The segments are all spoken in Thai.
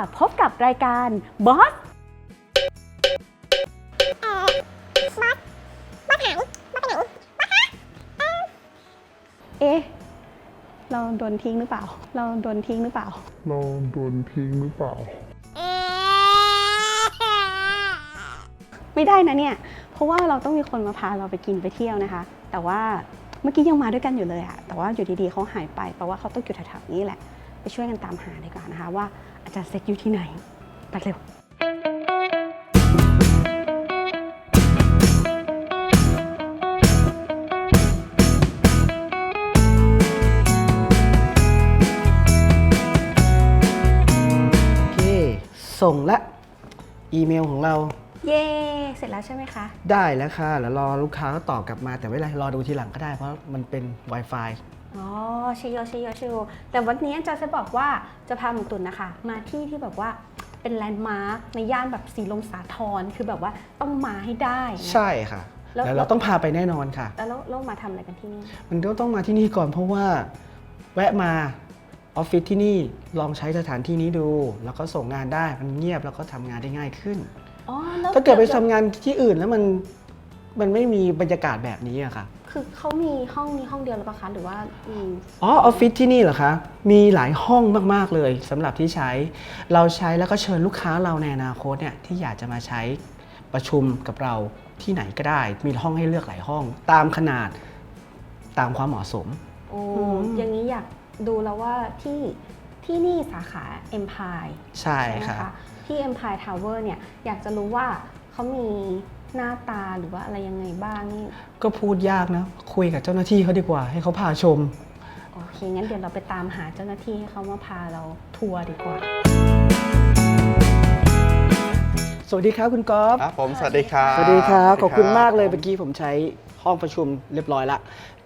ค่ะพบกับรายการบอสเอ๊ะเราโดนทิ้งหรือเปล่า เราโดนทิ้งหรือเปล่า เราโดนทิ้งหรือเปล่า ไม่ได้นะเนี่ย เพราะว่าเราต้องมีคนมาพาเราไปกินไปเที่ยวนะคะ แต่ว่าเมื่อกี้ยังมาด้วยกันอยู่เลยอะแต่ว่าอยู่ดีๆเขาหายไปแปลว่าเขาต้องอยู่แถวๆนี้แหละ ไปช่วยกันตามหาดีกว่านะคะว่า อาจารย์เซ็กอยู่ที่ไหน ไปเร็วโอเค ส่งละ อีเมลของเราเย้เสร็จแล้วใช่ไหมคะ ได้แล้วค่ะ แล้วรอลูกค้าเขาตอบกลับมาแต่ไม่เป็นไรรอดูทีหลังก็ได้เพราะมันเป็น Wi-Fi อ๋อชิโยชิโยชิโยแต่วันนี้อาจารย์จะบอกว่าจะพาหมูตุนนะคะ มาที่ที่แบบว่าเป็นแลนด์มาร์คในย่านแบบสีลมสาทรคือแบบว่าต้องมาให้ได้นะ ใช่ค่ะแล้ว แล้วเราต้องพาไปแน่นอนค่ะ แล้วเราเรามาทำอะไรกันที่นี่ มันก็ต้องมาที่นี่ก่อนเพราะว่า แวะมาออฟฟิศที่นี่ลองใช้สถานที่นี้ดู แล้วก็ส่งงานได้มันเงียบแล้วก็ทำงานได้ง่ายขึ้น อ๋อแล้วถ้าเกิดไปทำงานที่อื่นแล้วมันมันไม่มีบรรยากาศแบบนี้อะค่ะ คือเขามีห้องนี้ห้องเดียวหรือเปล่าคะหรือว่ามี อ๋อออฟฟิศที่นี่เหรอคะ มีหลายห้องมาก ๆ เลยสำหรับที่ใช้ เราใช้แล้วก็เชิญลูกค้าเราในอนาคตเนี่ยที่อยากจะมาใช้ประชุมกับเราที่ไหนก็ได้ มีห้องให้เลือกหลายห้อง ตามขนาดตามความเหมาะสม โอ้อืม อย่างนี้อยากดูแล้วว่าที่ที่นี่สาขา Empire ใช่ใช่ไหมค่ะ คะที่ Empire Tower เนี่ยอยากจะรู้ว่าเขามี หน้าตาหรือว่าอะไรยังไงบ้างนี่ก็พูดยากนะ คุยกับเจ้าหน้าที่เขาดีกว่า ให้เขาพาชม โอเค งั้นเดี๋ยวเราไปตามหาเจ้าหน้าที่ให้เขามาพาเราทัวร์ดีกว่า สวัสดีครับคุณก๊อฟครับผมสวัสดีครับ สวัสดีครับ ขอบคุณมากเลยผเมื่อกี้ผมใช้ห้องประชุมเรียบร้อยละ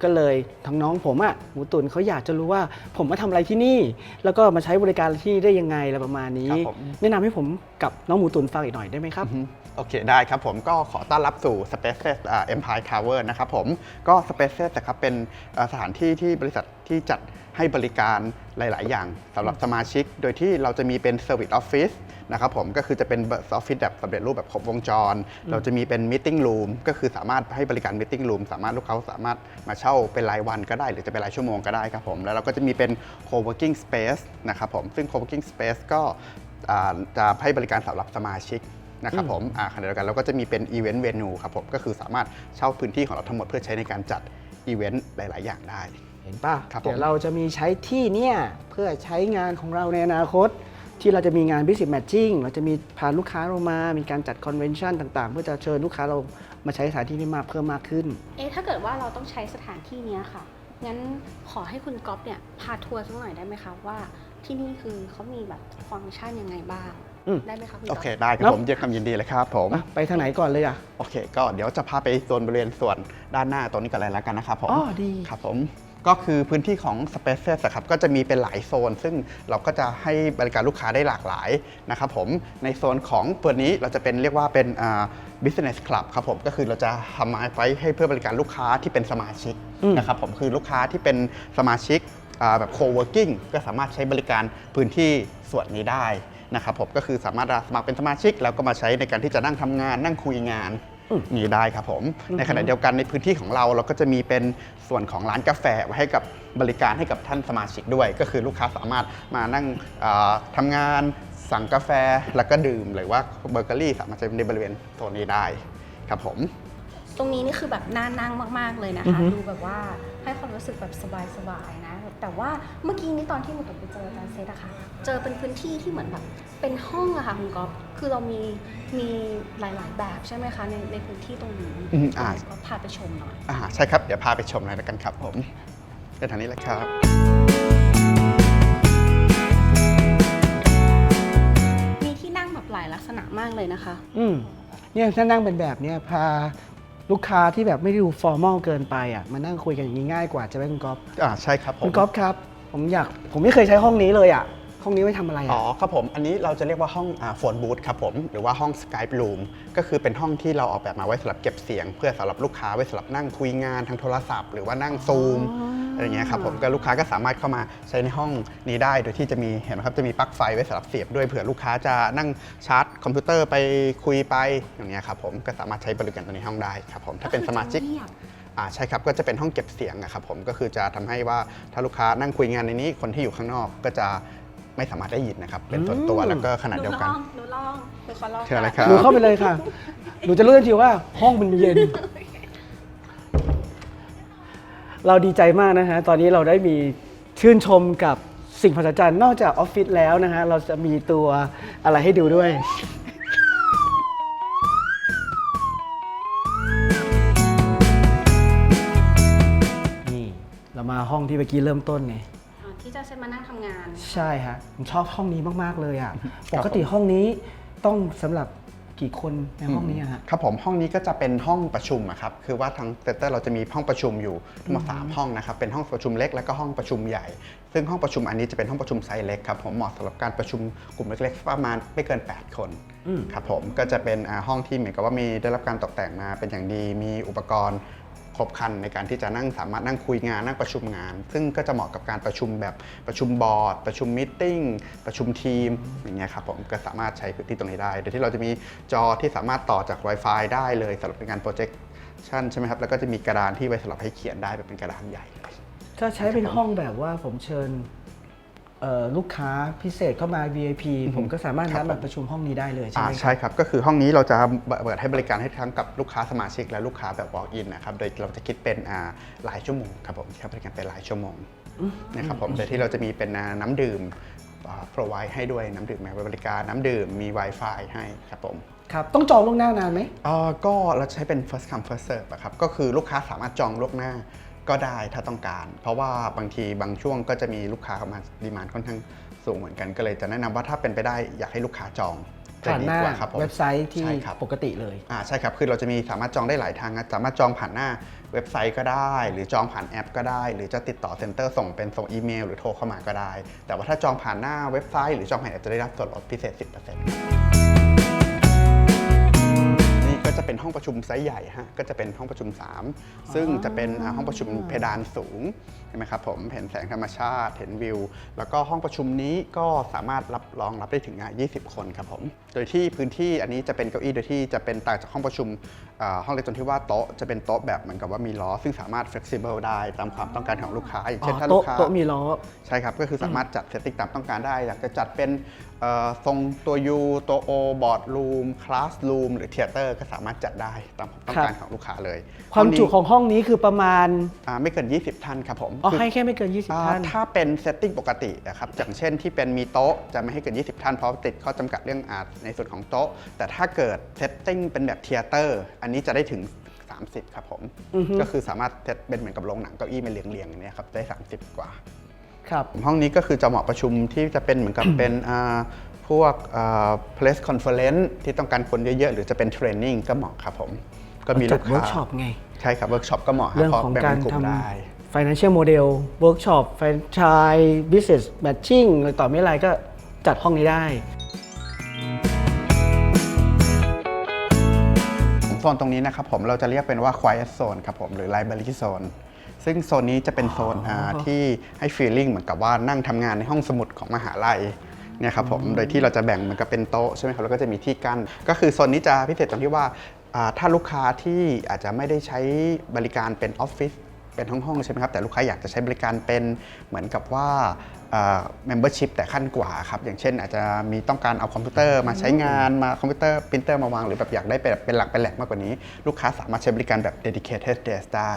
ก็เลยทั้งน้องผมอะหมูตุนเขาอยากจะรู้ว่าผมมาทำอะไรที่นี่ แล้วก็มาใช้บริการที่นี่ได้ยังไงอะไรประมาณนี้ ครับผม แนะนำให้ผมกับน้องหมูตุนฟังอีกหน่อยได้ไหมครับอือฮึโอเคได้ครับผมก็ขอต้อนรับสู่ Spaces อ่า Empire Tower นะครับผมก็ Spaces นะครับเป็นอ่าสถานที่ที่บริษัทที่จัดให้บริการหลาย ๆ อย่างสำหรับสมาชิก โดยที่เราจะมีเป็น Service Office นะครับผมก็คือจะเป็นออฟฟิศแบบสำเร็จรูปแบบครบวงจร เราจะมีเป็น Meeting Room ก็คือสามารถให้บริการ Meeting Room สามารถลูกค้าสามารถมาเช่าเป็นรายวันก็ได้ หรือจะเป็นรายชั่วโมงก็ได้ครับผมแล้วเราก็จะมีเป็น Co-working Space นะครับผมซึ่ง Co-working Space ก็อ่าจะให้บริการสำหรับสมาชิกนะครับผมอ่าขณะเดียวกันเราก็จะมีเป็นอีเวนต์เวนูครับผมก็คือสามารถเช่าพื้นที่ของเราทั้งหมดเพื่อใช้ในการจัดอีเวนต์หลาย ๆ อย่างได้ เห็นป่ะครับผมเดี๋ยวเราจะมีใช้ที่เนี่ยเพื่อใช้งานของเราในอนาคต ที่เราจะมีงาน Business Matching เราจะมีพาลูกค้าเรามา มีการจัดคอนเวนชั่นต่างๆ เพื่อจะเชิญลูกค้าเรามาใช้สถานที่นี้มากเพิ่มมากขึ้น เอ๊ะถ้าเกิดว่าเราต้องใช้สถานที่เนี้ยค่ะ งั้นขอให้คุณก๊อฟเนี่ยพาทัวร์สักหน่อยได้ไหมคะว่าที่นี่คือเขามีแบบฟังก์ชันยังไงบ้าง อืม ได้ไหมคะคุณโอก๊อฟ เคได้ครัครับบผมด้วยความยินดีเลยครับผม อะไปทางไหนก่อนเลยอะ โอเค ก็เดี๋ยวจะพาไปโซนบริเวณส่วนด้านหน้าตรงนี้กันเลยแล้วกันนะครับผมอ๋อดี ครับผม ก็คือพื้นที่ของ Spaces อะครับก็จะมีเป็นหลายโซน ซึ่งเราก็จะให้บริการลูกค้าได้หลากหลายนะครับผมในโซนของตัวนี้เราจะเป็นเรียกว่าเป็นอ่า business club ครับผมก็คือเราจะทำมาไว้ให้เพื่อบริการลูกค้าที่เป็นสมาชิกอืมนะครับผมคือลูกค้าที่เป็นสมาชิกอ่าแบบ co-working ก็สามารถใช้บริการพื้นที่ส่วนนี้ได้นะครับผมก็คือสามารถสมัครเป็นสมาชิก แล้วก็มาใช้ในการที่จะนั่งทำงานนั่งคุยงาน นี่ได้ครับผม ในขณะเดียวกันในพื้นที่ของเราเราก็จะมีเป็นส่วนของร้านกาแฟไว้ให้กับบริการให้กับท่านสมาชิกด้วย ก็คือลูกค้าสามารถมานั่งเอ่อทำงานสั่งกาแฟแล้วก็ดื่ม หรือว่าเบเกอรี่สามารถใช้ในบริเวณโซนนี้ได้ครับผม ตรงนี้นี่คือแบบน่านั่งมาก ๆ เลยนะอือคะฮึดูแบบว่าให้ความรู้สึกแบบสบายๆนะ แต่ว่าเมื่อกี้นี้ตอนที่หนูตกไปเจออาจารย์เซตอะค่ะ เจอเป็นพื้นที่ที่เหมือนแบบเป็นห้องอะค่ะคุณก๊อฟคือเรามีมีหลาย ๆ แบบใช่ไหมคะในในพื้นที่ตรงนี้อืมอ่า ก็พาไปชมหน่อย อ่าใช่ครับ เดี๋ยวพาไปชมเลยแล้วกันครับผมเดินทางนี้เลยครับ มีที่นั่งแบบหลายลักษณะมากเลยนะคะ อืมเนี่ยถ้านั่งเป็นแบบเนี้ยพา ลูกค้าที่แบบไม่ได้ดูฟอร์มอลเกินไปอะมานั่งคุยกันอย่างนี้ง่ายกว่าใช่ไหมคุณก๊อฟอ่าใช่ครับผมคุณก๊อฟครับ ผมอยากผมไม่เคยใช้ห้องนี้เลยอะ ห้องนี้ไว้ทำอะไรอ๋ออะครับผม อันนี้เราจะเรียกว่าห้องโฟนบูธครับผม หรือว่าห้อง Skype Room ก็คือเป็นห้องที่เราออกแบบมาไว้สำหรับเก็บเสียง เพื่อสำหรับลูกค้าไว้สำหรับนั่งคุยงานทางโทรศัพท์ หรือว่านั่งซูมอะไรอย่างเงี้ยครับผม ก็ลูกค้าก็สามารถเข้ามาใช้ในห้องนี้ได้ โดยที่จะมีเห็นไหมครับ จะมีปลั๊กไฟไว้สำหรับเสียบด้วยเผื่อลูกค้าจะนั่งชาร์จคอมพิวเตอร์ไปคุยไปอย่างเงี้ยครับผม ก็สามารถใช้บริการตัวนี้ในห้องได้ครับผม ถ้าเป็นสมาชิกอ่าใช่ครับ ก็จะเป็นห้องเก็บเสียงอะครับผมก็คือจะทำให้ว่าถ้าลูกค้านั่งคุยงานในนี้คนที่อยู่ข้างนอกก็จะ ไม่สามารถได้ยินนะครับ เป็นส่วนตัวอืมแล้วก็ขนาดเดียวกัน หนูลองหนูขอลองเชิญเลยครับ หนูเข้าไปเลยค่ะ หนูจะรู้ทันทีว่าห้องมันเย็น เราดีใจมากนะฮะ ตอนนี้เราได้มีชื่นชมกับสิ่งมหัศจรรย์นอกจากออฟฟิศแล้วนะฮะ เราจะมีตัวอะไรให้ดูด้วย นี่ เรามาห้องที่เมื่อกี้เริ่มต้นไง ที่จะใช้มานั่งทำงาน ใช่ฮะผมชอบห้องนี้มากๆเลยอะปกติห้องนี้ต้องสำหรับกี่คนในห้องนี้อะฮะ ครับผมห้องนี้ก็จะเป็นห้องประชุมอะครับคือว่าทางเซ็นเตอร์เราจะมีห้องประชุมอยู่ทั้งหมดสามห้องนะครับเป็นห้องประชุมเล็กแล้วก็ห้องประชุมใหญ่ ซึ่งห้องประชุมอันนี้จะเป็นห้องประชุมไซส์เล็กครับผมเหมาะสำหรับการประชุมกลุ่มเล็กๆประมาณไม่เกิน 8 คนอืม ครับผมก็จะเป็นอ่าห้องที่เหมือนกับว่ามีได้รับการตกแต่งมาเป็นอย่างดีมีอุปกรณ์ ครบคันในการที่จะนั่งสามารถนั่งคุยงานนั่งประชุมงาน ซึ่งก็จะเหมาะกับการประชุมแบบประชุมบอร์ด ประชุมมิทติ้งประชุมทีมอย่างเงี้ยครับผมก็สามารถใช้พื้นที่ตรงนี้ได้ โดยที่เราจะมีจอที่สามารถต่อจาก Wi-Fi ได้เลยสำหรับเป็นการโปรเจคชั่นใช่ไหมครับแล้วก็จะมีกระดานที่ไว้สำหรับให้เขียนได้แบบเป็นกระดานใหญ่เลยถ้าใช้เป็นห้องแบบว่าผมเชิญ ลูกค้าพิเศษเข้ามา VIP ผมก็สามารถครับนัดมาประชุมห้องนี้ได้เลยใช่อ่าไหมครับใช่ครับ ก็คือห้องนี้เราจะเปิดให้บริการให้ทั้งกับลูกค้าสมาชิกและลูกค้าแบบ walk in นะครับโดยเราจะคิดเป็นอ่ารายชั่วโมงครับผมครับบริการเป็นรายชั่วโมงนะครับผมโดยที่เราจะมีเป็นอ่าน้ำดื่มอ่า provide ให้ด้วยน้ำดื่มไว้บริการน้ำดื่มมี Wi-Fi ให้ครับผมครับต้องจองล่วงหน้านานไหมเอ่อก็เราใช้เป็น first come first serve อะครับก็คือลูกค้าสามารถจองล่วงหน้า ก็ได้ถ้าต้องการ เพราะว่าบางทีบางช่วงก็จะมีลูกค้าเข้ามาดีมานค่อนข้างสูงเหมือนกันก็เลยจะแนะนำว่าถ้าเป็นไปได้อยากให้ลูกค้าจองจะผ่านดีหน้ากว่าครับผมเว็บไซต์ที่ใช่ครับปกติเลยอ่าใช่ครับคือเราจะมีสามารถจองได้หลายทางนะสามารถจองผ่านหน้าเว็บไซต์ก็ได้ หรือจองผ่านแอป ก็ได้ หรือจะติดต่อเซ็นเตอร์ส่งเป็นส่งอีเมล หรือโทรเข้ามาก็ได้ แต่ว่าถ้าจองผ่านหน้าเว็บไซต์หรือจองผ่านแอปจะได้รับส่วนลดพิเศษ 10%นี่ ก็จะเป็นห้องประชุมไซส์ใหญ่ฮะก็จะเป็นห้องประชุม 3 ซึ่งจะเป็นอ่าห้องประชุมเพดานสูงใช่ไหมครับผมเห็นแสงธรรมชาติเห็นวิว แล้วก็ห้องประชุมนี้ก็สามารถรับรองรับได้ถึงอะ20 คนครับผมโดยที่พื้นที่อันนี้จะเป็นเก้าอี้โดยที่จะเป็นต่างจากห้องประชุมอ่าห้องเล็กตรงที่ว่าโต๊ะจะเป็นโต๊ะแบบเหมือนกับว่ามีล้อ ซึ่งสามารถ flexible ได้ตามความต้องการของลูกค้าอย่างอ๋เช่นอถ้าลูโต๊ะกค้าโต๊ะมีล้อใช่ครับก็คือสามารถจัดเซตติ้งตามต้องการได้อยากจะจัดเป็นเอ่อ ทรงตัว U ตัว O บอร์ดรูมคลาสรูมหรือเทเตอร์ก็สามารถจัดได้ตามความต้องการของลูกค้าเลยความจุห้ของห้องนี้คือประมาณอ่าไม่เกิน 20 ท่านครับผมอ๋อคือให้แค่ไม่เกินอ่า20 ท่าน ถ้าเป็นเซตติ้งปกตินะครับอย่างเช่นที่เป็นมีโต๊ะจะไม่ให้เกิน 20 ท่านเพราะติดข้อจำกัดเรื่องอาในส่วนของโต๊ะ แต่ถ้าเกิดเซตติ้งเป็นแบบเทเตอร์อันนี้จะได้ถึง 30 ครับผมอือฮึก็คือสามารถเซตเป็นเหมือนกับโรงหนังเก้าอี้มาเรียงๆอย่างเนี้ยครับได้ 30 กว่า ครับห้องนี้ก็คือจะเหมาะประชุมที่จะเป็นเหมือนกับเป็นอ่าพวกอ่า press conference ที่ต้องการคนเยอะๆ หรือจะเป็นเทรนนิ่งก็เหมาะครับผม ก็มีจัลูดกเวิค้าร์กช็อปไง ใช่ครับเวิร์กช็อปก็เหมาะเรื่องพาะของแบ่การเป็นลุ่ทมได้ำ financial model workshop franchise business matching อะไรต่อไม่อะไรก็จัดห้องนี้ได้โซนตรงนี้นะครับผมเราจะเรียกเป็นว่า quiet zone ครับผมหรือ library zone ซึ่งโซนนี้จะเป็นโซนอ่าที่ให้ feeling เหมือนกับว่านั่งทำงานในห้องสมุดของมหาลัยเนี่ยครับผมโดยที่เราจะแบ่งเหมือนกับเป็นโต๊ะใช่ไหมครับแล้วก็จะมีที่กั้นก็คือโซนนี้จะพิเศษตรงที่ว่าอ่าถ้าลูกค้าที่อาจจะไม่ได้ใช้บริการเป็นออฟฟิศเป็นห้องๆใช่ไหมครับแต่ลูกค้าอยากจะใช้บริการเป็นเหมือนกับว่า เมมเบอร์ชิพแต่ขั้นกว่าครับ อย่างเช่นอาจจะมีต้องการเอาคอมพิวเตอร์มาใช้งานมาคอมพิวเตอร์ปรินเตอร์มาวาง หรือแบบอยากได้เป็นแบบเป็นหลักเป็นแหลกมากกว่านี้ ลูกค้าสามารถใช้บริการแบบ dedicated desk ได้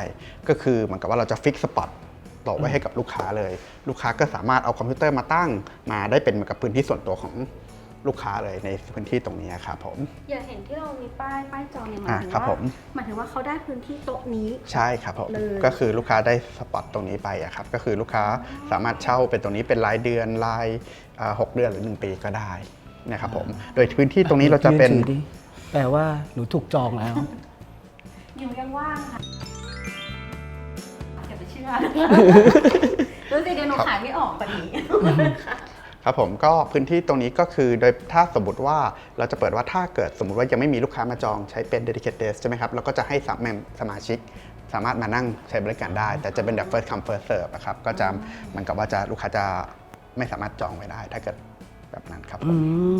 ก็คือเหมือนกับว่าเราจะฟิกสปอตโต๊ะไว้ให้กับลูกค้าเลย ลูกค้าก็สามารถเอาคอมพิวเตอร์มาตั้งมาได้เป็นเหมือนกับพื้นที่ส่วนตัวของ ลูกค้าเลยในพื้นที่ตรงนี้ครับผม อย่าเห็นที่เรามีป้ายป้ายจองเนี่ยหมายอะถึงครับว่าผม หมายถึงว่าเขาได้พื้นที่โต๊ะนี้ ใช่ครับผมเลย ก็คือลูกค้าได้สปอตตรงนี้ไปอะครับก็คือลูกค้าสามารถเช่าเป็นตรงนี้เป็นรายเดือนรายอ่าหกเดือนหรือ 1 ปีก็ได้นะครับผมโดยพื้นที่ตรงนี้เราจะเป็นยืถือดิแปลว่าหนูถูกจองแล้ว อยู่ยังว่างค่ะอย่าไปเชื่อรู้สิเดี๋ยวหนูขายไม่ออกกว่านี้ ครับผมก็พื้นที่ตรงนี้ก็คือโดยถ้าสมมติว่าเราจะเปิดว่าถ้าเกิดสมมติว่ายังไม่มีลูกค้ามาจองใช้เป็น dedicated desk ใช่ไหมครับเราก็จะให้สามสมาชิกสามารถมานั่งใช้บริการได้ แต่จะเป็นแบบ first come first serve นะครับก็จะเหมันกับว่าจะลูกค้าจะไม่สามารถจองไว้ได้ ถ้าเกิดแบบนั้นครับผมอืม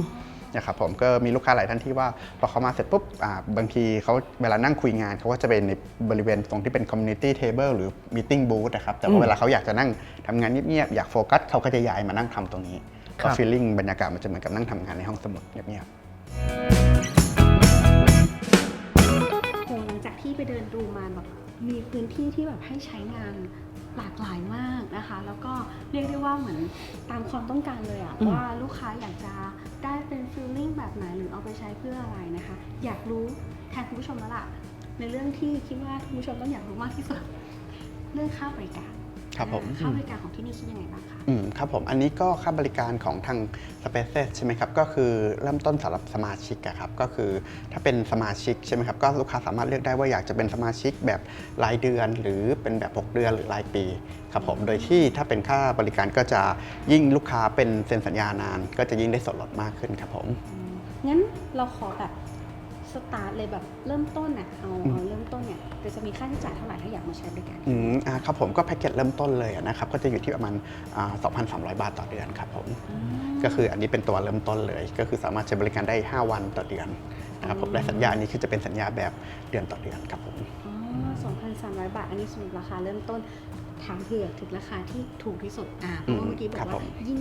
นะครับผมก็มีลูกค้าหลายท่านที่ว่าพอเขามาเสร็จปุ๊บอ่าบางทีเขาเวลานั่งคุยงานเขาก็จะเป็นในบริเวณตรงที่เป็น community table หรือ meeting booth นะครับแต่อืว่ามเวลาเขาอยากจะนั่งทำงานเงียบๆอยากโฟกัสเขาก็จะย้ายมานั่งทำตรงนี้ครั ก็บฟีลลิ่งบรรยากาศมันจะเหมือนกับนั่งทำงานในห้องสมุดเงียบโหหลังจากที่ไปเดินดูมาแบบมีพื้นที่ที่แบบให้ใช้งานหลากหลายมากนะคะ แล้วก็เรียกได้ว่าเหมือนตามความต้องการเลยอะอืมว่าลูกค้าอยากจะได้เป็นฟีลลิ่งแบบไหนหรือเอาไปใช้เพื่ออะไรนะคะ อยากรู้แทนคุณผู้ชมแล้วล่ะในเรื่องที่คิดว่าคุณผู้ชมต้องอยากรู้มากที่สุด เรื่องค่าบริการ ครับผมค่าบริการของที่นี่คิดยังไงบ้างคะๆอืมครับผมอันนี้ก็ค่าบริการของทาง Spaces ใช่ไหมครับก็คือเริ่มต้นสำหรับสมาชิกอะครับก็คือถ้าเป็นสมาชิกใช่ไหมครับก็ลูกค้าสามารถเลือกได้ว่าอยากจะเป็นสมาชิกแบบรายเดือน หรือเป็นแบบ 6 เดือนหรือรายปีครับผมโดยที่ถ้าเป็นค่าบริการก็จะยิ่งลูกค้าเป็นเซ็นสัญญานาน ก็จะยิ่งได้ส่วนลดมากขึ้นครับผม งั้นเราขอแบบส ตาร์ทเลยแบบเริ่มต้นน่ะเอาอืมเอาเริ่มต้นเนี่ยเดี๋ยวจะมีค่าใช้จ่ายเท่าไหร่ถ้าอยากมาใช้บริการอืมอ่าครับผมก็แพ็กเกจเริ่มต้นเลยอะนะครับก็จะอยู่ที่ประมาณอ่า2,300 บาทต่อเดือนครับผมก็คืออันนี้เป็นตัวเริ่มต้นเลย ก็คือสามารถใช้บริการได้ 5 วันต่อเดือนนะครับผมและสัญญานี้คือจะเป็นสัญญาแบบเดือนต่อเดือนครับผมอ๋อ2,300 บาท อันนี้สำหรับราคาเริ่มต้นถามเผื่อถึงราคาที่ถูกที่สุดอ่าเพราะว่าอืมเมื่อกี้บอครักบผว่ามยิ่ง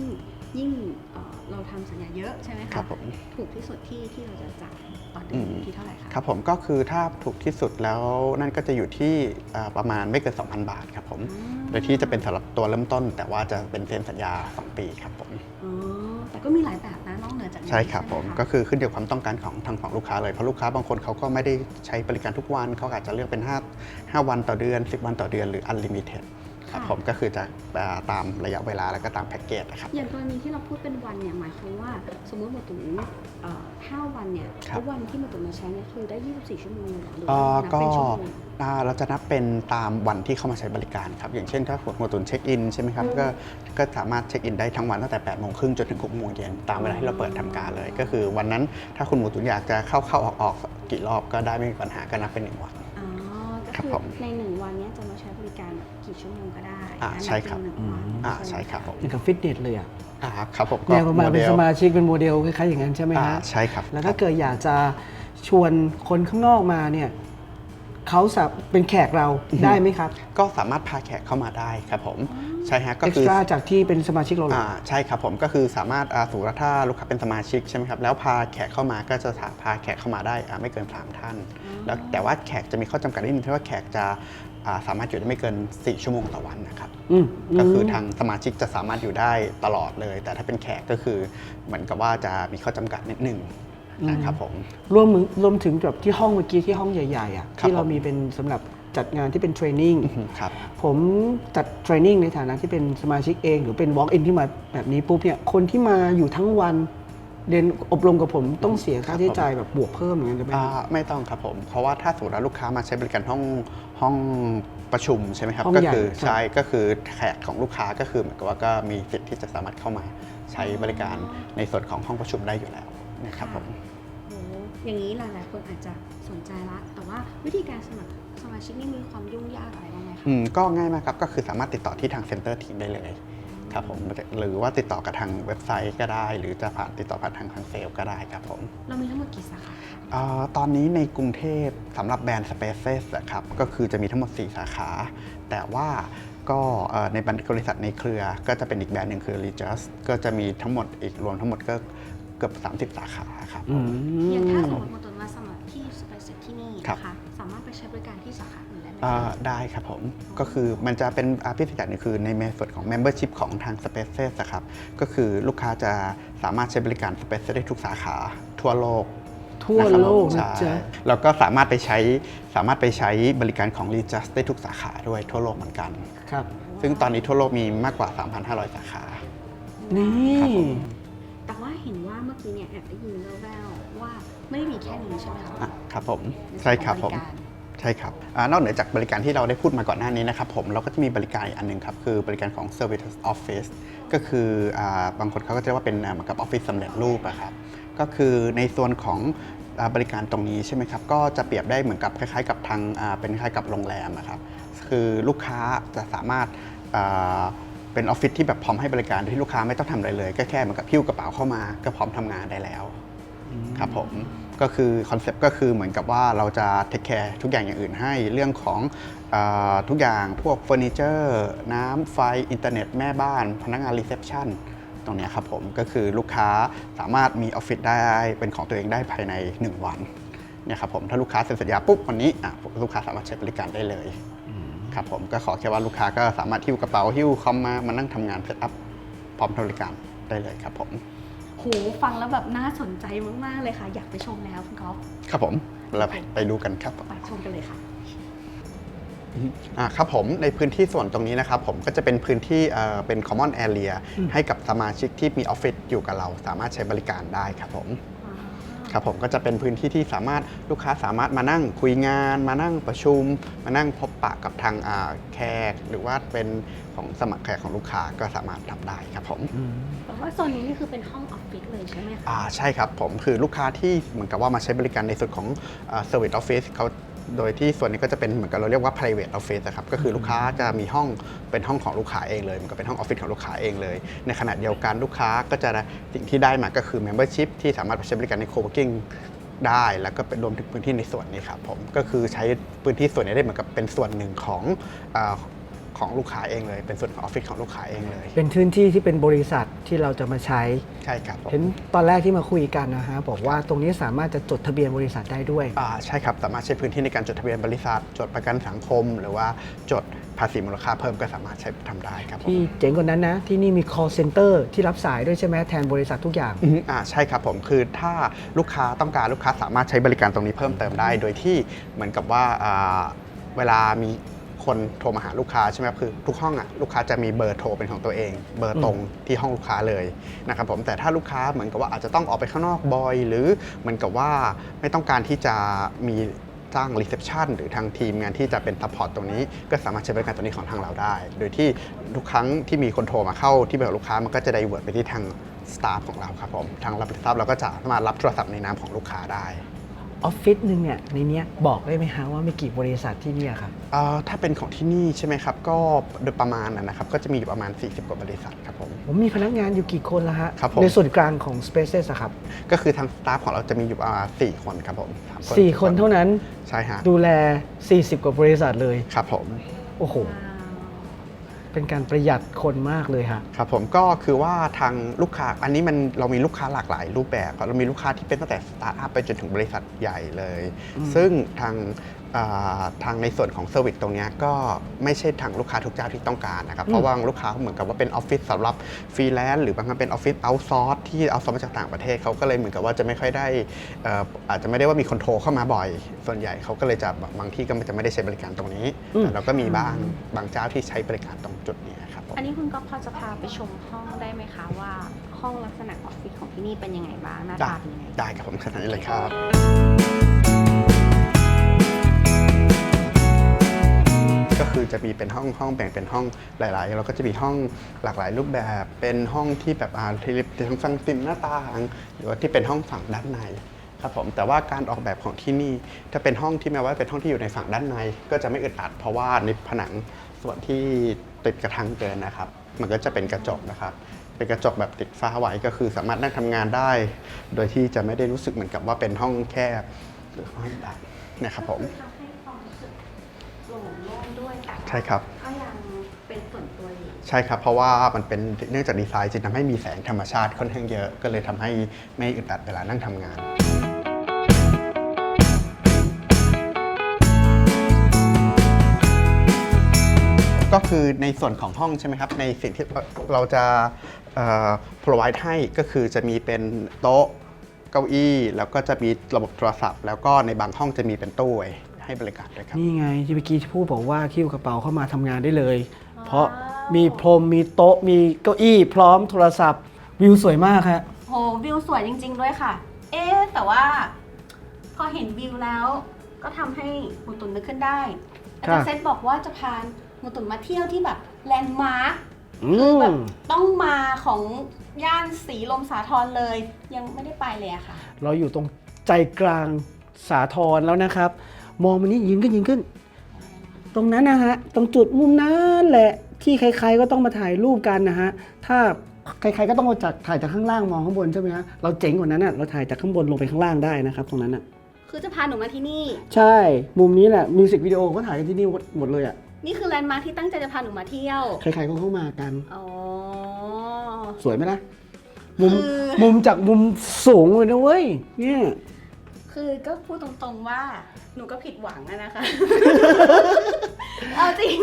ยิ่งเอ่อเราทำสัญญาเยอะใช่ไหมคะครับผมถูกที่สุดที่ที่เราจะจ่าย ต่อเดือือนมอยู่ที่เท่าไหร่คะครับผมก็คือถ้าถูกที่สุดแล้วนั่นก็จะอยู่ที่อ่าประมาณไม่เกิน 2,000 บาทครับผมอืมโดยที่จะเป็นสำหรับตัวเริ่มต้น แต่ว่าจะเป็นเซ็นสัญญา 2 ปีครับผมอ๋อแต่ก็มีหลายแบบนะนอกเหนือจากนี้ใช่ครับผมไหะก็คือขึ้นอยู่กับความต้องการของทางฝั่งลูกค้าเลยเพราะลูกค้าบางคนเขาก็ไม่ได้ใช้บริการทุกวันเขาอาจจะเลือกเป็น 5 5 วันต่อเดือน 10 วันต่อเดือนหรือ unlimited ครับผมก็คือจะอ่าตามระยะเวลาแล้วก็ตามแพ็กเกจนะครับอย่างกรณีที่เราพูดเป็นวันเนี่ยหมายความว่า สมมติหมดถึงเอ่อ5วันเนี่ยครับทุกวันที่หมดถึงมาใช้เนี่ยคือได้ 24 ชั่วโมงเหรอหรือเอ่ว่าอนับก็เป็นชั่วโมงอ่าเราจะนับเป็นตามวันที่เข้ามาใช้บริการครับ อย่างเช่นถ้าหัวตุนเช็คอินใช่ไหมครับก็ก็สามารถเช็คอินได้ทั้งวันตั้งแต่8โมงครึ่งจนถึง6โมงเย็นตามเวลาที่เราเปิดทำการเลย ก็คือวันนั้นถ้าคุณหมูตุนอยากจะเข้าเข้าออกออกกี่รอบก็ได้ไม่มีปัญหาก็นับเป็นหนึ่งวันอ๋อก็ ครับคือผมในหนึ่งวันเนี้ยจะมาใช้บริการกี่ชั่วโมงก็ได้อ่าอันนั้นใช่ครับ เป็นหนึ่งวันอ่าไหมใช่ครับผมอย่างกับฟิตเนสเลยอะอ่าครับผมแนวประมาณโมเป็เดนลสมาชิกเป็นโมเดลคล้ายๆอย่างนั้นใช่ไหมอ่าฮะ ใช่ครับ แล้วถ้าเกิดอยากจะชวนคนข้างนอกมาเนี่ย เขาสับเป็นแขกเราได้ไหมครับ ก็สามารถพาแขกเข้ามาได้ครับผมใช่ฮะก็เอ็กคือซ์ตร้าจากที่เป็นสมาชิกเราเหรออ่าใช่ครับผมก็คือสามารถอ่าสมมติว่าถ้าลูกค้าเป็นสมาชิกใช่ไหมครับแล้วพาแขกเข้ามาก็จะสาพาแขกเข้ามาได้อ่าไม่เกิน3ท่าน แล้วแต่ว่าแขกจะมีข้อจำกัดนิดนึงที่ว่าแขกจะอ่าสามารถอยู่ได้ไม่เกิน 4 ชั่วโมงต่อวันนะครับ อืมก็คือทางสมาชิกจะสามารถอยู่ได้ตลอดเลย แต่ถ้าเป็นแขกก็คือเหมือนกับว่าจะมีข้อจำกัดนิดนึง นะครับผมรวมถึงรวมถึงแบบที่ห้องเมื่อกี้ที่ห้องใหญ่ๆอะครับที่เราผมมีเป็นสำหรับจัดงานที่เป็นเทรนนิ่งอืมครับผมจัดเทรนนิ่งในฐานะที่เป็นสมาชิกเอง หรือเป็น Walk-in ที่มาแบบนี้ปุ๊บเนี่ยคนที่มาอยู่ทั้งวันเรียนอบรมกับผมต้องเสียค่าใช้จ่ายแบบบวกเพิ่มอย่างนั้นใช่ไหมอ่าไม่ต้องครับผม เพราะว่าถ้าสมมติว่าลูกค้ามาใช้บริการห้องห้องประชุมใช่ไหมครับห้องก็ใหญ่คือครับใช่ก็คือแขกของลูกค้าก็คือเหมือนกับว่าก็มีสิทธิ์ที่จะสามารถเข้ามาใช้บริการในส่วนของห้องประชุมได้อยู่แล้วนะครับผมโอ้อย่างนี้หลายๆ คนอาจจะสนใจละ แต่ว่าวิธีการสมัครสมาชิกนี่มีความยุ่งยากอะไรบ้างไหมคะอืมก็ง่ายมากครับ ก็คือสามารถติดต่อที่ทางเซ็นเตอร์ทีมได้เลยครับผมหรือว่าติดต่อกับทางเว็บไซต์ก็ได้ หรือจะผ่านติดต่อผ่านทางทางเซลล์ก็ได้ครับผมเรามีทั้งหมดกี่สาขาเอ่อตอนนี้ในกรุงเทพสำหรับแบรนด์ Spaces อะครับก็คือจะมีทั้งหมด 4 สาขา แต่ว่าก็เอ่อในบริษัทในเครือก็จะเป็นอีกแบรนด์หนึ่งคือ Regus ก็จะมีทั้งหมดอีกรวมทั้งหมดก็ เกือบ 30 สาขาครับอืมอย่างถ้าสมมติมาตุนมาสมัครที่สเปซที่นี่ครับ นะคะสามารถไปใช้บริการที่สาขาอื่นได้ไหมเอ่อได้ครับผม ก็คือมันจะเป็นอาพิเศษอย่างหนึงคือในเมส่วนของ Membership ของทาง Spaces นะครับ ก็คือลูกค้าจะสามารถใช้บริการ Spaces ได้ทุกสาขาทั่วโลกทั่วนะครับโลกผมนะใช่จ๊ะ แล้วก็สามารถไปใช้สามารถไปใช้บริการของ r e j u s t ได้ทุกสาขาด้วยทั่วโลกเหมือนกัน ครับ ซึ่งตอนนี้ทั่วโลกมีมากกว่า 3,500 สาขา นี่ กี้เนี่ยแอบได้ยินแว่วๆว่าไม่ได้มีแค่นี้ใช่ไหมคะอะครับผมนส่วนใช่ครับของผมกาใช่ครับอานอกเหนือจากบริการที่เราได้พูดมาก่อนหน้านี้นะครับผมเราก็จะมีบริการอีกอันหนึ่งครับ คือบริการของ Service Office ก็คืออาบางคนเขาก็จะเรียกว่าเป็นอ่าเหมือนกับออฟฟิศสำเร็จรูปอะครับก็คือในส่วนของอาบริการตรงนี้ใช่ไหมครับ ก็จะเปรียบได้เหมือนกับคล้ายๆ กับทางอ่าเป็นคล้ายกับโรงแรมอะครับคือลูกค้าจะสามารถอ่า เป็นออฟฟิศที่แบบพร้อมให้บริการโดยที่ลูกค้าไม่ต้องทำอะไรเลยก็แค่เหมือนกับพิ้วกระเป๋าเข้ามา ก็พร้อมทำงานได้แล้วครับผมก็คือคอนเซปต์ก็คือเหมือนกับว่าเราจะเทคแคร์ทุกอย่างอย่างอื่นให้เรื่องของอทุกอย่างพวกเฟอร์นิเจอร์น้ำไฟอินเทอร์เน็ตแม่บ้าน พนักงานรีเซพชันตรงนี้ครับผมก็คือลูกค้าสามารถมีออฟฟิศได้เป็นของตัวเองได้ภายใน 1 วันเนี่ยครับผมถ้าลูกค้าเซ็นสัญญาปุ๊บวันนี้ลูกค้าสามารถใช้บริการได้เลย ครับผมก็ขอแค่ว่าลูกค้าก็สามารถหิ้วกระเป๋าหิ้วคอมมามานั่งทำงานเซตอัพพร้อมทำบริการได้เลยครับผมโหฟังแล้วแบบน่าสนใจมากๆเลยค่ะ อยากไปชมแล้วคุณก๊อฟครับผมเราไปดูกันครับไปชมกันเลยค่ะอ่าครับผมในพื้นที่ส่วนตรงนี้นะครับผมก็จะเป็นพื้นที่เอ่อเป็น common area ให้กับสมาชิกที่มีออฟฟิศอยู่กับเรา สามารถใช้บริการได้ครับผม ครับผมก็จะเป็นพื้นที่ที่สามารถลูกค้าสามารถมานั่งคุยงาน มานั่งประชุม มานั่งพบปะกับทางอ่าแขกหรือว่าเป็นของสมัครแขกของลูกค้าก็สามารถทำได้ครับผมแปลว่าโซนนี้นี่คือเป็นห้องออฟฟิศเลยใช่ไหมคะอ่าใช่ครับผมคือลูกค้าที่เหมือนกับว่ามาใช้บริการในส่วนของอ่า Service Office เขา โดยที่ส่วนนี้ก็จะเป็นเหมือนกับเราเรียกว่า private office นะครับก็คือลูกค้าจะมีห้องเป็นห้องของลูกค้าเองเลย มันก็เป็นห้องออฟฟิศของลูกค้าเองเลย ในขณะเดียวกันลูกค้าก็จะสิ่งที่ได้มาก็คือ membership ที่สามารถไปใช้บริการใน co-working ได้แล้วก็เป็นรวมถึงพื้นที่ในส่วนนี้ครับผมก็คือใช้พื้นที่ส่วนนี้ได้เหมือนกับเป็นส่วนหนึ่งของ ของลูกค้าเองเลย เป็นส่วนของออฟฟิศของลูกค้าเองเลย เป็นพื้นที่ที่เป็นบริษัทที่เราจะมาใช้ ใช่ครับผมเห็นตอนแรกที่มาคุยกันนะฮะบอกว่าตรงนี้สามารถจะจดทะเบียนบริษัทได้ด้วย อ่าใช่ครับ สามารถใช้พื้นที่ในการจดทะเบียนบริษัท จดประกันสังคม หรือว่าจดภาษีมูลค่าเพิ่มก็สามารถใช้ทำได้ครับผมที่เจ๋งกว่านั้นนะ ที่นี่มี call center ที่รับสายด้วยใช่ไหมแทนบริษัททุกอย่าง อืมอ่าใช่ครับผมคือถ้าลูกค้าต้องการลูกค้าสามารถใช้บริการตรงนี้เพิ่มเติมได้ โดยที่เหมือนกับว่าอ่าเวลามี คนโทรมาหาลูกค้าใช่ไหมครับคือทุกห้องอะลูกค้าจะมีเบอร์โทรเป็นของตัวเอง เบอร์ตรงที่ห้องลูกค้าเลยนะครับผมแต่ถ้าลูกค้าเหมือนกับว่าอาจจะต้องออกไปข้างนอกบ่อย หรือเหมือนกับว่าไม่ต้องการที่จะมีจ้างรีเซพชันหรือทางทีมงานที่จะเป็นซัพพอร์ตตรงนี้ ก็สามารถใช้บริการตัวนี้ของทางเราได้ โดยที่ทุกครั้งที่มีคนโทรมาเข้าที่เบอร์ของลูกค้ามันก็จะไดเวิร์ดไปที่ทางสตาฟของเราครับผมทางรับสตาฟเราก็จะสามารถรับโทรศัพท์ในนามของลูกค้าได้ ออฟฟิศหนึ่งเนี่ยในเนี้ยบอกได้ไหมฮะว่ามีกี่บริษัทที่เนี่ยครับ เอ่อถ้าเป็นของที่นี่ใช่ไหมครับ ก็โดยประมาณนะนะครับ ก็จะมีอยู่ประมาณ 40 กว่าบริษัทครับผม ผมมีพนักงานอยู่กี่คนละฮะ ครับผม ในส่วนกลางของ Spaces อะครับก็คือทางสตาฟของเราจะมีอยู่ประมาณ4คนครับผมสามสี่คนเท่านั้นใช่ฮะดูแล 40 กว่าบริษัทเลย ครับผม โอ้โห เป็นการประหยัดคนมากเลยฮะ ครับผมก็คือว่าทางลูกค้าอันนี้มันเรามีลูกค้าหลากหลายรูปแบบครับเรามีลูกค้าที่เป็นตั้งแต่สตาร์ทอัพไปจนถึงบริษัท ใหญ่เลย ซึ่งทางอ่าทางในส่วนของเซอร์วิสตรงเนี้ยก็ไม่ใช่ทางลูกค้าทุกเจ้าที่ต้องการนะครับ เพราะว่าลูกค้าเหมือนกับว่าเป็นออฟฟิศสำหรับฟรีแลนซ์หรือบางครั้งเป็นออฟฟิศเอาซอร์สที่เอาซอร์สมาจากต่างประเทศเขาก็เลยเหมือนกับว่าจะไม่ค่อยได้เอ่ออาจจะไม่ได้ว่ามีคนโทรเข้ามาบ่อย ส่วนใหญ่เขาก็เลยจะแบบบางที่ก็จะไม่ได้ใช้บริการตรงนี้อืมแต่เราก็มีบ้างบางเจ้าที่ใช้บริการตรงจุดนี้ครับผมอันนี้คุณก๊อฟพอจะพาไปชมห้องได้ไหมคะว่า ห้องลักษณะออฟฟิศของที่นี่เป็นยังไงบ้างหน้าได้ตาเป็นยังไงได้ครับผมขนาดนี้เลยครับ ก็คือจะมีเป็นห้องห้องแบ่งเป็นห้องหลาย ๆ เราก็จะมีห้องหลากหลายรูปแบบเป็นห้องที่แบบอ่าที่ทั้งฟังซิมหน้าต่าง หรือว่าที่เป็นห้องฝั่งด้านในครับผมแต่ว่าการออกแบบของที่นี่ถ้าเป็นห้องที่แม้ว่าเป็นห้องที่อยู่ในฝั่งด้านใน ก็จะไม่อึดอัดเพราะว่าในผนังส่วนที่ติดกระทั่งเกินนะครับ มันก็จะเป็นกระจกนะครับ เป็นกระจกแบบติดฟ้าไว้ก็คือสามารถนั่งทำงานได้ โดยที่จะไม่ได้รู้สึกเหมือนกับว่าเป็นห้องแคบหรือห้องดับนะครับผมทำให้ความรู้สึกโปร่งโล่งด้วยแต่ว่าใช่ครับ ก็ยังเป็นส่วนตัวอยู่ใช่ครับเพราะว่ามันเป็นเนื่องจากดีไซน์จึงทำให้มีแสงธรรมชาติค่อนข้างเยอะ ก็เลยทำให้ไม่อึดอัดเวลานั่งทำงาน ก็คือในส่วนของห้องใช่ไหมครับ ในสิ่งที่เราจะเอ่อ provide ให้ก็คือจะมีเป็นโต๊ะเก้าอี้ แล้วก็จะมีระบบโทรศัพท์ แล้วก็ในบางห้องจะมีเป็นตู้ไว้ให้บริการด้วยครับนี่ไงที่เมื่อกี้ที่พูดบอกว่าคิ้วกระเป๋าเข้ามาทำงานได้เลย เพราะมีพรมมีโต๊ะมีเก้าอี้ พร้อมโทรศัพท์วิวสวยมากฮะ โหวิวสวยจริง ๆ ด้วยค่ะ เอ๊ะแต่ว่า พอเห็นวิวแล้ว ก็ทำให้หมูตุนนึกขึ้นได้อาครัจารบย์เซตบอกว่าจะพาหมูตุนมาเที่ยวที่แบบแลนด์มาร์คอื คือแบมบต้องมาของย่านสีลมสาทรเลย ยังไม่ได้ไปเลยอะค่ะ เราอยู่ตรงใจกลางสาทรแล้วนะครับ มองมันนี่ยิงขึ้นยิงขึ้น ตรงนั้นนะฮะ ตรงจุดมุมนั้นแหละที่ใครๆก็ต้องมาถ่ายรูปกันนะฮะ ถ้าใครๆก็ต้องมาจากถ่ายจากข้างล่างมองข้างบนใช่ไหมฮะ เราเจ๋งกว่านั้นอะ เราถ่ายจากข้างบนลงไปข้างล่างได้นะครับ ตรงนั้นอะ คือจะพาหนูมาที่นี่ ใช่ มุมนี้แหละ มิวสิกวิดีโอก็ถ่ายกันที่นี่หมดเลยอะ นี่คือแลนด์มาร์คที่ตั้งใจจะพาหนูมาเที่ยว ใครๆก็เข้ามากัน อ๋อ สวยไหมล่ะ มุม คือ มุมจากมุมสูงเลยนะเว้ย เนี่ย คือก็พูดตรงๆว่าหนูก็ผิดหวังอะนะคะ เอาจริง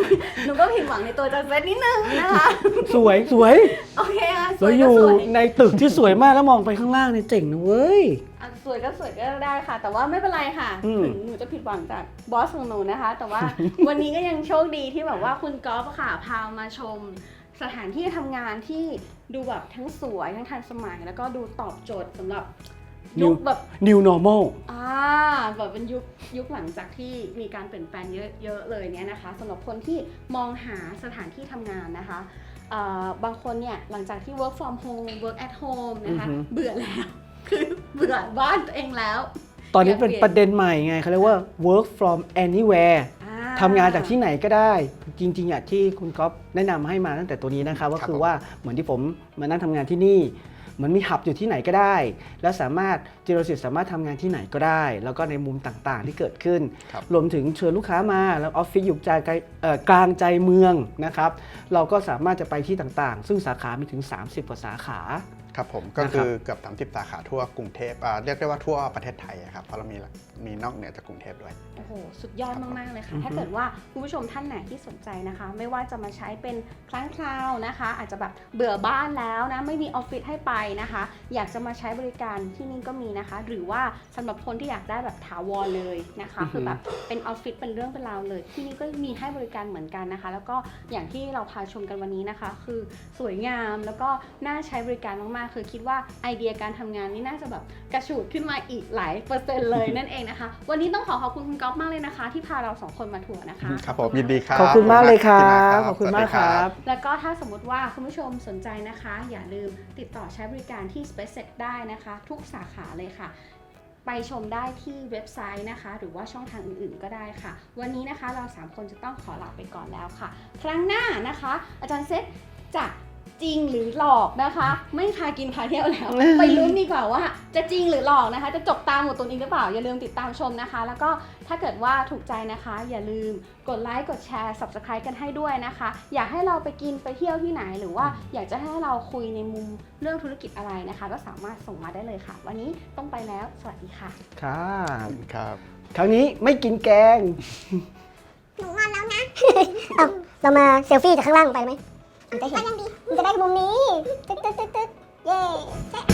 หนูก็ผิดหวังในตัวจันเซตนิดนึงนะคะ สวยสวยโอเคค่ะสเราวยอก็ยู่สวยในตึกที่สวยมากแล้วมองไปข้างล่างเนี่ยเจ๋งนะเว้ย อะสวยก็สวยก็ได้ค่ะ แต่ว่าไม่เป็นไรค่ะอืม ถึงหนูจะผิดหวังจากบอสของหนูนะคะ แต่ว่า วันนี้ก็ยังโชคดีที่แบบว่าคุณก๊อฟอะค่ะพามาชม สถานที่ทำงานที่ดูแบบทั้งสวยทั้งทันสมัย แล้วก็ดูตอบโจทย์สำหรับ ยุคแบบ New Normal อ่าแบบเป็นยุคยุคหลังจากที่มีการเปลี่ยนแปลงเยอะเยอะเลยเนี่ยนะคะสำหรับคนที่มองหาสถานที่ทำงานนะคะเอ่อบางคนเนี่ยหลังจากที่ work from home work at home นะคะอือฮึ เบื่อแล้ว คือเบื่อบ้านตัวเองแล้วตอนนี้เป็นอยากเปลี่ยนประเด็นใหม่ไงเขาเรียกว่า work from anywhere อ่ทำงานจากที่ไหนก็ได้ จริงๆอะที่คุณก๊อฟแนะนำให้มาตั้งแต่ตัวนี้นะครับก็คือว่าเหมือนที่ผมมานั่งทำงานที่นี่ เหมือนมีหับอยู่ที่ไหนก็ได้ แล้วสามารถจิโรสิตสามารถทำงานที่ไหนก็ได้ แล้วก็ในมุมต่างๆที่เกิดขึ้นครับรวมถึงเชิญลูกค้ามาแล้วออฟฟิศอยู่ใจกลางเอ่อกลางใจเมืองนะครับ เราก็สามารถจะไปที่ต่างๆ ซึ่งสาขามีถึง 30กว่าสาขา ครับผมก็นะครับคือเกือบ 30 สาขาทั่วกรุงเทพอ่าเรียกได้ว่าทั่วประเทศไทยอะครับเพราะเรามีมีนอกเหนือจากกรุงเทพด้วย โอ้โห สุดยอดมาก ๆ เลยอืค่ะอฮึถ้าเกิดว่าคุณผู้ชมท่านไหนที่สนใจนะคะ ไม่ว่าจะมาใช้เป็นครั้งคราวนะคะ อาจจะแบบเบื่อบ้านแล้วนะ ไม่มีออฟฟิศให้ไปนะคะ อยากจะมาใช้บริการที่นี่ก็มีนะคะ หรือว่าสำหรับคนที่อยากได้แบบถาวรเลยนะคะ คือแบบเป็นออฟฟิศเป็นเรื่องเป็นราวเลย ที่นี่ก็มีให้บริการเหมือนกันนะคะ แล้วก็อย่างที่เราพาชมกันวันนี้นะคะ คือสวยงามแล้วก็น่าใช้บริการมากๆคือคิดว่าไอเดียการทำงานนี่น่าจะแบบกระฉูดขึ้นมาอีกหลายเปอร์เซ็นต์เลยนั่นเองนะคะ วันนี้ต้องขอขอบคุณคุณก๊อฟมากเลยนะคะ ที่พาเราสองคนมาทัวร์นะคะครับผมยินดีครับขอบคุณมากเลยครัขอบคุณมากครับบขอบคุณมากสวัสดีคครัรับบแล้วก็ถ้าสมมติว่าคุณผู้ชมสนใจนะคะ อย่าลืมติดต่อใช้บริการที่ SpaceX ได้นะคะ ทุกสาขาเลยค่ะไปชมได้ที่เว็บไซต์นะคะ หรือว่าช่องทางอื่นๆก็ได้ค่ะ วันนี้นะคะเรา 3 คนจะต้องขอลาไปก่อนแล้วค่ะ ครั้งหน้านะคะ อาจารย์เซตจะ จริงหรือหลอกนะคะ ไม่พากินพาเที่ยวแล้ว ไปลุ้นดีกว่าว่า จะจริงหรือหลอกนะคะ จะจบตามหมดตัวนี้หรือเปล่าอย่าลืมติดตามชมนะคะ แล้วก็ถ้าเกิดว่าถูกใจนะคะ อย่าลืมกดไลค์กดแชร์ subscribe กันให้ด้วยนะคะ อยากให้เราไปกินไปเที่ยวที่ไหน หรือว่าอยากจะให้เราคุยในมุมเรื่องธุรกิจอะไรนะคะ ก็สามารถส่งมาได้เลยค่ะ วันนี้ต้องไปแล้ว สวัสดีค่ะครับครับ ครั้งนี้ไม่กินแกง หนูงอนแล้วนะ เอาเรามาเซลฟี่จากข้างล่างไปไหมมันจะเห็น มุมนี้ตึ๊ดตึ๊ดตึ๊ดตึ๊ดเย้